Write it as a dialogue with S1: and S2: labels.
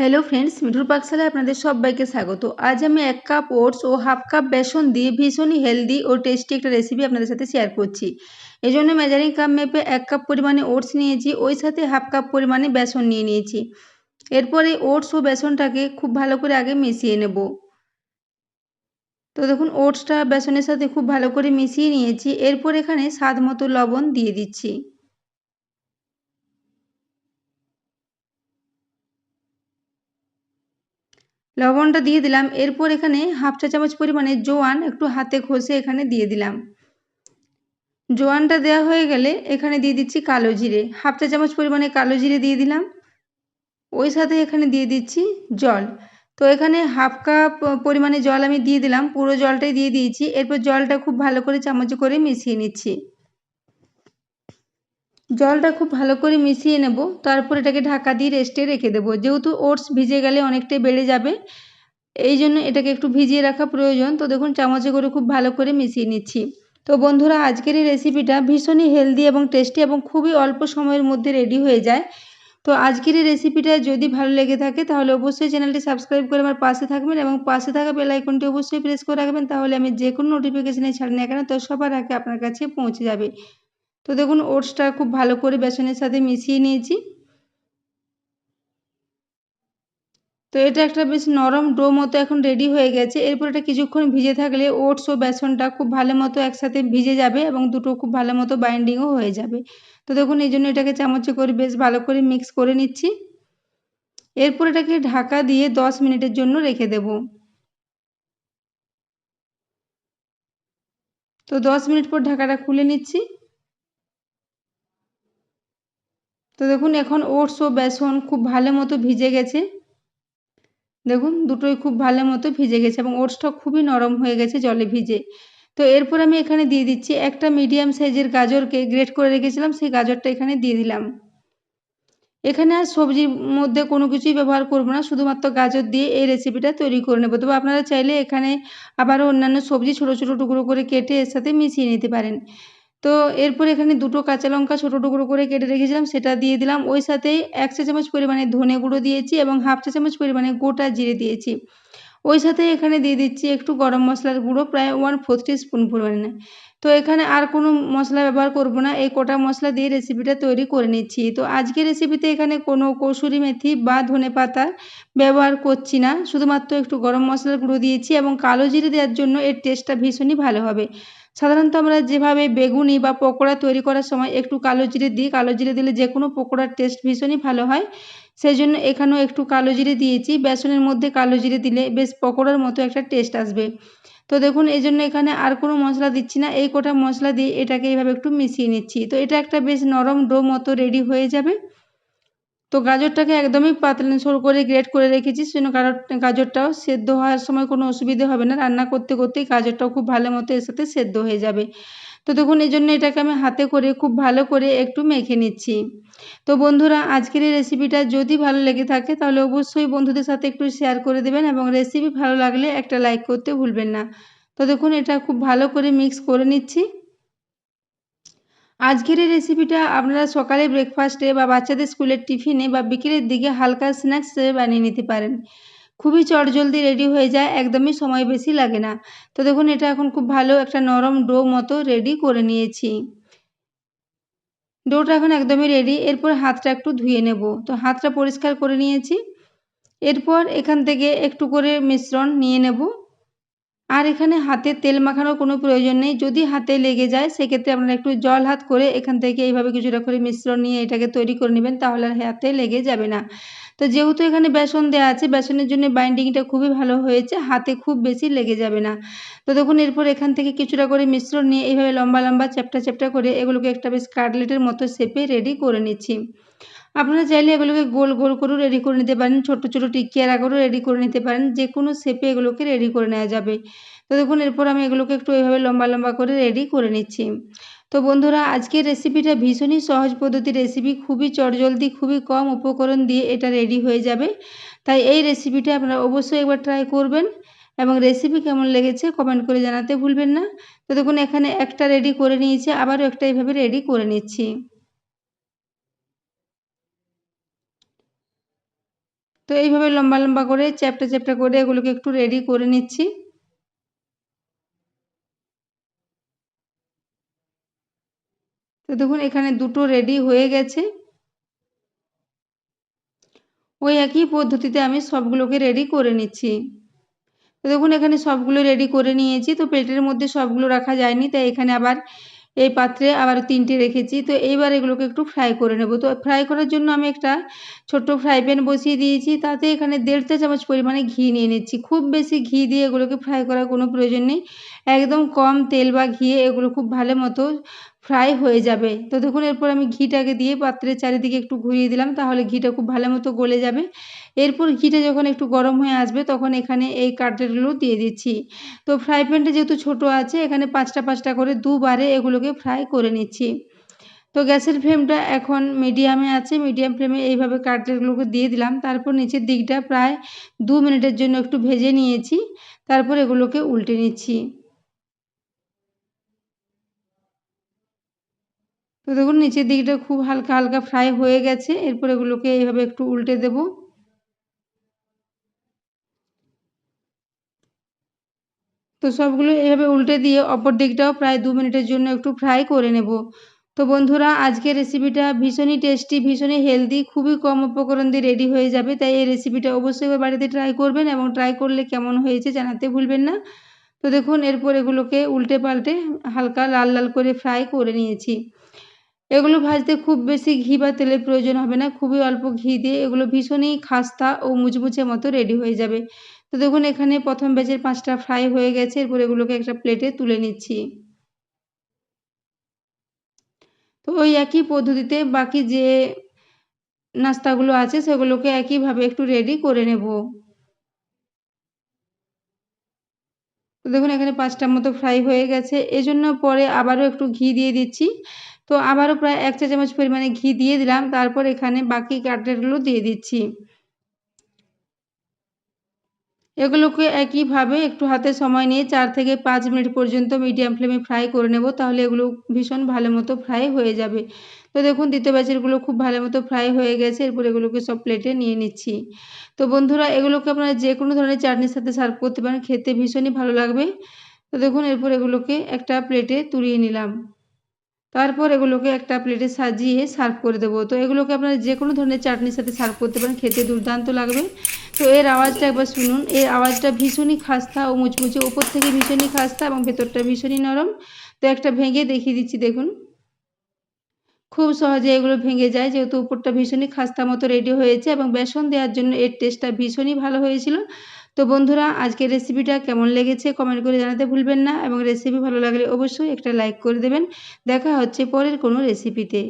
S1: Hello friends মিঠুর পাকশালায় আপনাদের সবাইকে স্বাগত। আজ আমি এক কাপ ওটস ও হাফ কাপ বেসন দিয়ে ভীষণই হেলদি ও টেস্টি একটা রেসিপি আপনাদের সাথে শেয়ার করছি। এই জন্য মেজারিং কাপ মেপে এক কাপ পরিমাণে ওটস নিয়েছি, ওই সাথে হাফ কাপ পরিমাণে বেসন নিয়ে নিয়েছি। এরপরে ওটস ও বেসনটাকে খুব ভালো করে আগে মিশিয়ে নেব। তো দেখুন ওটসটা বেসনের সাথে খুব ভালো করে মিশিয়ে নিয়েছি, এরপর এখানে স্বাদ মতো লবণ দিয়ে দিচ্ছি। লবণটা দিয়ে দিলাম। এরপর এখানে হাফ চা চামচ পরিমাণে জোয়ান একটু হাতে ঘষে এখানে দিয়ে দিলাম। জোয়ানটা দেওয়া হয়ে গেলে এখানে দিয়ে দিচ্ছি কালো জিরে। হাফ চা চামচ পরিমাণে কালো জিরে দিয়ে দিলাম। ওই সাথে এখানে দিয়ে দিচ্ছি জল। তো এখানে হাফ কাপ পরিমাণে জল আমি দিয়ে দিলাম। পুরো জলটাই দিয়ে দিয়েছি। এরপর জলটা খুব ভালো করে চামচ করে মিশিয়ে নিচ্ছি। জলটা খুব ভালো করে মিশিয়ে নেব। তারপর এটাকে ঢাকা দিয়ে রেস্টে রেখে দেবো। যেহেতু ওটস ভিজে গেলে অনেকটাই বেড়ে যাবে, এই জন্য এটাকে একটু ভিজিয়ে রাখা প্রয়োজন। তো দেখুন, চামচে করে খুব ভালো করে মিশিয়ে নিচ্ছি। তো বন্ধুরা, আজকের এই রেসিপিটা ভীষণই হেলদি এবং টেস্টি এবং খুবই অল্প সময়ের মধ্যে রেডি হয়ে যায়। তো আজকের এই রেসিপিটা যদি ভালো লেগে থাকে, তাহলে অবশ্যই চ্যানেলটি সাবস্ক্রাইব করে আমার পাশে থাকবেন এবং পাশে থাকা বেল আইকনটি অবশ্যই প্রেস করে রাখবেন। তাহলে আমি যে কোনো নোটিফিকেশানে ছাড়ি না কেন তো সবার আগে আপনার কাছে পৌঁছে যাবে। তো দেখুন, ওটসটা খুব ভালো করে বেসনের সাথে মিশিয়ে নিয়েছি। তো এটা একটা বেশ নরম ডো মতো এখন রেডি হয়ে গেছে। এরপর এটা কিছুক্ষণ ভিজে থাকলে ওটস ও বেসনটা খুব ভালো মতো একসাথে ভিজে যাবে এবং দুটো খুব ভালো মতো বাইন্ডিংও হয়ে যাবে। তো দেখুন, এই জন্য এটাকে চামচে করে বেশ ভালো করে মিক্স করে নিচ্ছি। এরপর এটাকে ঢাকা দিয়ে দশ মিনিটের জন্য রেখে দেব। তো দশ মিনিট পর ঢাকাটা খুলে নিচ্ছি। তো দেখুন, এখন ওটস ও বেসন খুব ভালো মতো ভিজে গেছে। দেখুন, দুটোই খুব ভালো মতো ভিজে গেছে এবং ওটসটা খুবই নরম হয়ে গেছে জলে ভিজে। তো এরপর আমি এখানে দিয়ে দিচ্ছি একটা মিডিয়াম সাইজের গাজরকে গ্রেট করে রেখেছিলাম, সেই গাজরটা এখানে দিয়ে দিলাম। এখানে আর সবজির মধ্যে কোনো কিছুই ব্যবহার করব না, শুধুমাত্র গাজর দিয়ে এই রেসিপিটা তৈরি করে নেব। তবে আপনারা চাইলে এখানে আবারও অন্যান্য সবজি ছোটো ছোটো টুকরো করে কেটে এর সাথে মিশিয়ে নিতে পারেন। তো এরপর এখানে দুটো কাঁচা লঙ্কা ছোটো টুকরো করে কেটে রেখেছিলাম, সেটা দিয়ে দিলাম। ওই সাথেই এক চা চামচ পরিমাণে ধনে গুঁড়ো দিয়েছি এবং হাফ চা চামচ পরিমাণে গোটা জিরে দিয়েছি। ওই সাথে এখানে দিয়ে দিচ্ছি একটু গরম মশলার গুঁড়ো, প্রায় ওয়ান ফোর্থ স্পুন পরিমাণে। তো এখানে আর কোনো মশলা ব্যবহার করব না, এই কোটা মশলা দিয়ে রেসিপিটা তৈরি করে নিচ্ছি। তো আজকে রেসিপিতে এখানে কোনো কসুরি মেথি বা ধনে পাতা ব্যবহার করছি না। শুধুমাত্র একটু গরম মশলার গুঁড়ো দিয়েছি এবং কালো জিরে দেওয়ার জন্য এর টেস্টটা ভীষণই ভালো হবে। সাধারণত আমরা যেভাবে বেগুনি বা পকোড়া তৈরি করার সময় একটু কালো জিরে দিই, কালো জিরে দিলে যে কোনো পকোড়ার টেস্ট ভীষণই ভালো হয়। সেই জন্য এখানেও একটু কালো জিরে দিয়েছি, বেসনের মধ্যে কালো জিরে দিলে বেশ পকোড়ার মতো একটা টেস্ট আসবে। তো দেখুন এই জন্য এখানে আর কোনো মশলা দিচ্ছি না, এই কটা মশলা দিয়ে এটাকে এইভাবে একটু মিশিয়ে নিচ্ছি। তো এটা একটা বেশ নরম ডো মতো রেডি হয়ে যাবে। তো গাজরটাকে একদমই পাতলা, সরু করে গ্রেট করে রেখেছি সেজন্য গাজরটাও সেদ্ধ হওয়ার সময় কোনো অসুবিধে হবে না। রান্না করতে করতেই গাজরটাও খুব ভালো মতো এর সাথে সেদ্ধ হয়ে যাবে। তো দেখুন, এই জন্য এটাকে আমি হাতে করে খুব ভালো করে একটু মেখে নিচ্ছি। তো বন্ধুরা, আজকের এই রেসিপিটা যদি ভালো লেগে থাকে, তাহলে অবশ্যই বন্ধুদের সাথে একটু শেয়ার করে দেবেন এবং রেসিপি ভালো লাগলে একটা লাইক করতে ভুলবেন না। তো দেখুন, এটা খুব ভালো করে মিক্স করে নিচ্ছি। আজকের এই রেসিপিটা আপনারা সকালে ব্রেকফাস্টে বা বাচ্চাদের স্কুলের টিফিনে বা বিকেলের দিকে হালকা স্ন্যাক্স হিসেবে বানিয়ে নিতে পারেন। খুবই চটজলদি রেডি হয়ে যায়, একদমই সময় বেশি লাগে না। তো দেখুন, এটা এখন খুব ভালো একটা নরম ডো মতো রেডি করে নিয়েছি। ডোটা এখন একদমই রেডি এরপর হাতটা একটু ধুয়ে নেব। তো হাতটা পরিষ্কার করে নিয়েছি। এরপর এখান থেকে একটু করে মিশ্রণ নিয়ে নেব। আর এখানে হাতে তেল মাখানোর কোনো প্রয়োজন নেই। যদি হাতে লেগে যায়, সেক্ষেত্রে আপনারা একটু জল হাত করে এখান থেকে এইভাবে কিছুটা করে মিশ্রণ নিয়ে এটাকে তৈরি করে নেবেন, তাহলে আর হাতে লেগে যাবে না। তো যেহেতু এখানে বেসন দেওয়া আছে, বেসনের জন্য বাইন্ডিংটা খুবই ভালো হয়েছে, হাতে খুব বেশি লেগে যাবে না। তো দেখুন, এরপর এখান থেকে কিছুটা করে মিশ্রণ নিয়ে এইভাবে লম্বা লম্বা চ্যাপটা চ্যাপটা করে এগুলোকে একটা বেশ কাটলেটের মতো শেপে রেডি করে নিচ্ছি। আপনারা চাইলে এগুলোকে গোল গোল করেও রেডি করে নিতে পারেন। ছোট ছোট টিকিয়ার আকারেও রেডি করে নিতে পারেন। যে কোনো শেপে এগুলোকে রেডি করে নেওয়া যাবে। তো দেখুন, এরপর আমি এগুলোকে একটু এইভাবে লম্বা লম্বা করে রেডি করে নিচ্ছি। তো বন্ধুরা, আজকের রেসিপিটা ভীষণই সহজ পদ্ধতির রেসিপি খুবই চটজলদি, খুবই কম উপকরণ দিয়ে এটা রেডি হয়ে যাবে। তাই এই রেসিপিটা আপনারা অবশ্যই একবার ট্রাই করবেন এবং রেসিপি কেমন লেগেছে কমেন্ট করে জানাতে ভুলবেন না। তো দেখুন, এখানে একটা রেডি করে নিয়েছি, আবারও একটা এইভাবে রেডি করে নিচ্ছি। তো এইভাবে লম্বা লম্বা করে, চ্যাপটা চ্যাপটা করে এগুলোকে একটু রেডি করে নিচ্ছি। তো দেখুন, এখানে দুটো রেডি হয়ে গেছে। ওই একই পদ্ধতিতে আমি সবগুলোকে রেডি করে নিচ্ছি। তো দেখুন, এখানে সবগুলো রেডি করে নিয়েছি। তো প্লেটের মধ্যে সবগুলো রাখা যায়নি, তাই এখানে আবার এই পাত্রে আবার তিনটে রেখেছি। তো এইবার এগুলোকে একটু ফ্রাই করে নেব। তো ফ্রাই করার জন্য আমি একটা ছোট্ট ফ্রাই প্যান বসিয়ে দিয়েছি। তাতে এখানে দেড় চা চামচ পরিমাণে ঘি নিয়ে নিচ্ছি। খুব বেশি ঘি দিয়ে এগুলোকে ফ্রাই করার কোনো প্রয়োজন নেই। একদম কম তেল বা ঘিয়ে এগুলো খুব ভালো মতো ফ্রাই হয়ে যাবে। তো দেখুন, এরপর আমি ঘিটাকে দিয়ে পাত্রের চারিদিকে একটু ঘুরিয়ে দিলাম, তাহলে ঘিটা খুব ভালো মতো গলে যাবে। এরপর ঘিটা যখন একটু গরম হয়ে আসবে, তখন এখানে এই কাটলেটগুলো দিয়ে দিচ্ছি। তো ফ্রাই প্যানটা যেহেতু ছোট আছে, এখানে পাঁচটা পাঁচটা করে দুবারে এগুলোকে ফ্রাই করে নিচ্ছি। তো গ্যাসের ফ্লেমটা এখন মিডিয়ামে আছে মিডিয়াম ফ্লেমে এইভাবে কাটলেটগুলোকে দিয়ে দিলাম। তারপর নিচের দিকটা প্রায় দু মিনিটের জন্য একটু ভেজে নিয়েছি, তারপর এগুলোকে উল্টে নিচ্ছি। তো দেখুন, নিচের দিকটা খুব হালকা হালকা ফ্রাই হয়ে গেছে। এরপর এগুলোকে এইভাবে একটু উল্টে দেব। তো সবগুলো এভাবে উল্টে দিয়ে অপর দিকটাও প্রায় দু মিনিটের জন্য একটু ফ্রাই করে নেব। তো বন্ধুরা, আজকের রেসিপিটা ভীষণই টেস্টি ভীষণই হেলদি খুবই কম উপকরণ দিয়ে রেডি হয়ে যাবে। তাই এই রেসিপিটা অবশ্যই বাড়িতে ট্রাই করবেন এবং ট্রাই করলে কেমন হয়েছে জানাতে ভুলবেন না। তো দেখুন, এরপর এগুলোকে উল্টে পাল্টে হালকা লাল লাল করে ফ্রাই করে নিয়েছি। এগুলো ভাজতে খুব বেশি ঘি বা তেলের প্রয়োজন হবে না। খুবই অল্প ঘি দিয়ে এগুলো ভীষণই খাস্তা ও মুচমুচে মতো রেডি হয়ে যাবে। তো দেখুন, এখানে প্রথম ব্যাচের পাঁচটা ফ্রাই হয়ে গেছে। এরপর এগুলোকে একটা প্লেটে তুলে নিচ্ছি। তো ওই একই পদ্ধতিতে বাকি যে নাস্তাগুলো আছে, সেগুলোকে একইভাবে একটু রেডি করে নেব। তো দেখুন, এখানে পাঁচটার মতো ফ্রাই হয়ে গেছে। এজন্য পরে আবারও একটু ঘি দিয়ে দিচ্ছি। তো আবারও প্রায় এক চা চামচ পরিমাণে ঘি দিয়ে দিলাম, তারপর এখানে বাকি কাটলেটগুলো দিয়ে দিচ্ছি। এগুলোকে একইভাবে একটু হাতে সময় নিয়ে চার থেকে পাঁচ মিনিট পর্যন্ত মিডিয়াম ফ্লেমে ফ্রাই করে নেব, তাহলে এগুলো ভীষণ ভালো মতো ফ্রাই হয়ে যাবে। তো দেখুন, দ্বিতীয় ব্যাচেরগুলো খুব ভালো মতো ফ্রাই হয়ে গেছে, এরপর এগুলোকে সব প্লেটে নিয়ে নিচ্ছি। তো বন্ধুরা, এগুলোকে আপনারা যে কোনো ধরনের চাটনির সাথে সার্ভ করতে পারেন, খেতে ভীষণই ভালো লাগবে। তো দেখুন, এরপর এগুলোকে একটা প্লেটে তুলিয়ে নিলাম। তারপর এগুলোকে একটা প্লেটে সাজিয়ে সার্ভ করে দেবো। তো এগুলোকে আপনারা যে কোনো ধরনের চাটনির সাথে সার্ভ করতে পারেন, খেতে দুর্দান্ত লাগবে। তো এর আওয়াজটা একবার শুনুন, এর আওয়াজটা ভীষণই খাস্তা ও মুচমুচে ওপর থেকে ভীষণই খাস্তা এবং ভেতরটা ভীষণই নরম। তো একটা ভেঙে দেখিয়ে দিচ্ছি, দেখুন। খুব সহজে এগুলো ভেঙে যায়, যেহেতু উপরটা ভীষণই খাস্তা মতো রেডি হয়েছে এবং বেসন দেওয়ার জন্য এর টেস্টটা ভীষণই ভালো হয়েছিল। তো বন্ধুরা, আজকের রেসিপিটা কেমন লেগেছে কমেন্ট করে জানাতে ভুলবেন না এবং রেসিপি ভালো লাগলে অবশ্যই একটা লাইক করে দেবেন। দেখা হচ্ছে পরের কোনো রেসিপিতে